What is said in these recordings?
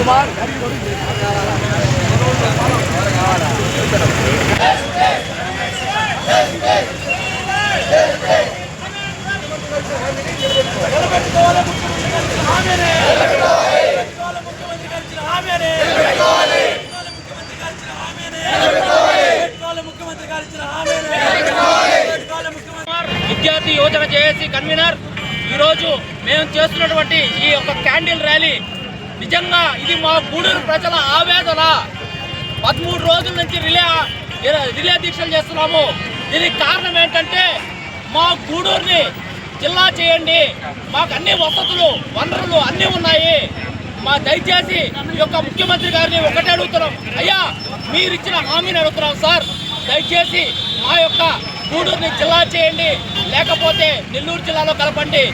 కుమార్. విద్యార్థి యువజన JAC convener. ఈరోజు మేము చేస్తున్నటువంటి ఈ యొక్క క్యాండిల్ ర్యాలీ నిజంగా ఇది మా గూడూరు ప్రజల ఆవేదన. పదమూడు రోజుల నుంచి రిలే రిలే దీక్షలు చేస్తున్నాము. దీనికి కారణం ఏంటంటే మా గూడూరుని జిల్లా చేయండి. మాకు అన్ని వసతులు వనరులు అన్నీ ఉన్నాయి. మా దయచేసి ఈ యొక్క ముఖ్యమంత్రి గారిని ఒకటే అడుగుతున్నాం. అయ్యా మీరు ఇచ్చిన హామీని అడుగుతున్నాం సార్. దయచేసి మా యొక్క గూడూరుని జిల్లా చేయండి. లేకపోతే నెల్లూరు జిల్లాలో కలపండి.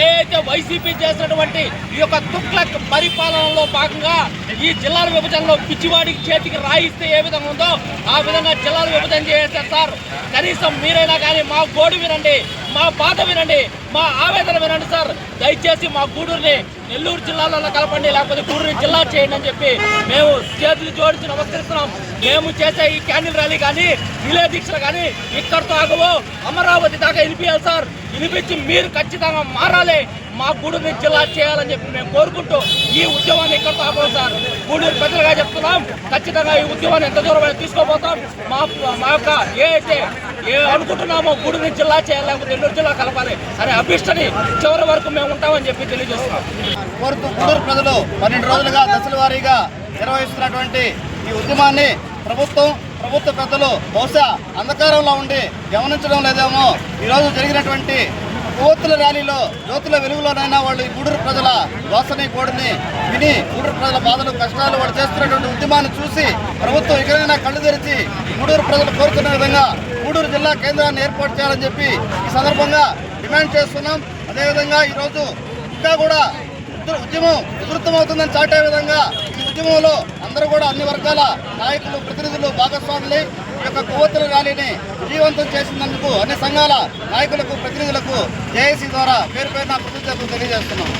ఏ అయితే వైసీపీ చేసినటువంటి ఈ యొక్క తుక్లక్ పరిపాలనలో భాగంగా ఈ జిల్లాల విభజనలో పిచ్చివాడికి చేతికి రాయిస్తే ఏ విధంగా ఉందో ఆ విధంగా జిల్లాలు విభజన చేసేస్తారు సార్. కనీసం మీరైనా కానీ మా గోడు వినండి మా బాధ వినండి మా ఆవేదన వినండి సార్. దయచేసి మా గూడూరుని నెల్లూరు జిల్లాలో కలపండి లేకపోతే గూడూరు జిల్లా చేయండి అని చెప్పి మేము చేతులు జోడించి నమస్కరిస్తున్నాం. మేము చేసే ఈ క్యాండిల్ ర్యాలీ కానీ రిలే దీక్షలు కానీ ఇక్కడితో ఆగవు. అమరావతి దాకా వినిపించాలి సార్. వినిపించి మీరు ఖచ్చితంగా మారాలి. మా గూడూరు జిల్లా చేయాలని చెప్పి మేము కోరుకుంటూ ఈ ఉద్యమాన్ని ఇక్కడ ఆపం సార్ గూడూరు ప్రజలుగా చెప్తున్నాం. ఖచ్చితంగా ఈ ఉద్యమాన్ని ఎంత దూరం తీసుకోపోతాం మా మా యొక్క ఏ అయితే ఏ అనుకుంటున్నామో గూడూరు జిల్లా చేయాలి లేకపోతే నెల్లూరు జిల్లా కలపాలి అనే అభిష్టని చివరి వరకు మేము ఉంటామని చెప్పి తెలియజేస్తున్నాం. కోరుతూ గుంటూరు ప్రజలు పన్నెండు రోజులుగా దశల వారీగా నిర్వహిస్తున్నటువంటి ఈ ఉద్యమాన్ని ప్రభుత్వం ప్రభుత్వ పెద్దలు బహుశా అంధకారంలో ఉండి గమనించడం లేదేమో. ఈరోజు జరిగినటువంటి కోతుల ర్యాలీలో జ్యోతుల వెలుగులోనైనా వాళ్ళు ఈ గూడూరు ప్రజల వాసని కోడిని విని గూడూరు ప్రజల బాధలు కష్టాలు వాళ్ళు చేస్తున్నటువంటి ఉద్యమాన్ని చూసి ప్రభుత్వం ఎక్కడైనా కళ్ళు తెరిచి గూడూరు ప్రజలు కోరుతున్న విధంగా గూడూరు జిల్లా కేంద్రాన్ని ఏర్పాటు చేయాలని చెప్పి ఈ సందర్భంగా డిమాండ్ చేస్తున్నాం. అదేవిధంగా ఈరోజు ఇంకా కూడా ఉద్యమం ఉధృతమవుతుందని చాటే విధంగా ఈ ఉద్యమంలో అందరూ కూడా అన్ని వర్గాల నాయకులు ప్రతినిధులు భాగస్వాములై యొక్క కొవ్వొత్తుల ర్యాలీని విజయవంతం చేసినందుకు అన్ని సంఘాల నాయకులకు ప్రతినిధులకు జేఏసీ ద్వారా పేరు పేరున కృతజ్ఞతలు తెలియజేస్తున్నాం.